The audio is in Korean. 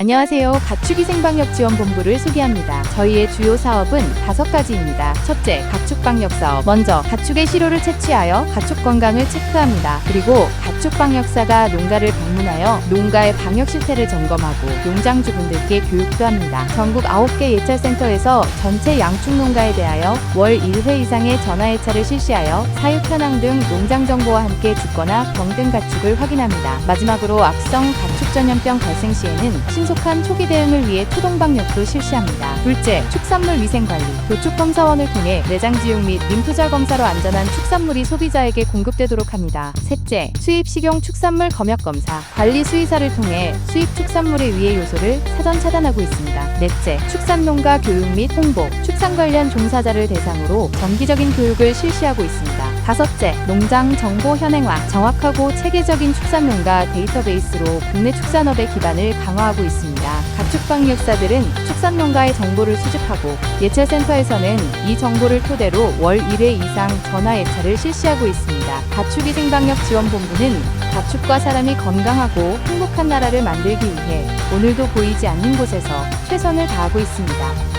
안녕하세요. 가축이 생방역 지원본부를 소개합니다. 저희의 주요 사업은 다섯 가지입니다. 첫째, 가축방역 사업. 먼저 가축의 시료를 채취하여 가축 건강을 체크합니다. 그리고 가축방역사가 농가를 방문하여 농가의 방역 실태를 점검하고 농장주분들께 교육도 합니다. 전국 9개 예찰센터에서 전체 양축 농가에 대하여 월 1회 이상의 전화 예찰을 실시하여 사육 현황 등 농장 정보와 함께 죽거나 병든 가축을 확인합니다. 마지막으로 악성 가축 전염병 발생 시에는 신 속한 초기 대응을 위해 초동방역도 실시합니다. 둘째, 축산물 위생 관리. 도축검사원을 통해 내장지육 및 림프절 검사로 안전한 축산물이 소비자에게 공급되도록 합니다. 셋째, 수입 식용 축산물 검역 검사. 관리 수의사를 통해 수입 축산물의 위해 요소를 사전 차단하고 있습니다. 넷째, 축산농가 교육 및 홍보. 축산 관련 종사자를 대상으로 정기적인 교육을 실시하고 있습니다. 다섯째, 농장 정보 현행화. 정확하고 체계적인 축산농가 데이터베이스로 국내 축산업의 기반을 강화하고 있습니다. 가축방역사들은 축산농가의 정보를 수집하고 예찰센터에서는 이 정보를 토대로 월 1회 이상 전화 예찰을 실시하고 있습니다. 가축위생방역 지원본부는 가축과 사람이 건강하고 행복한 나라를 만들기 위해 오늘도 보이지 않는 곳에서 최선을 다하고 있습니다.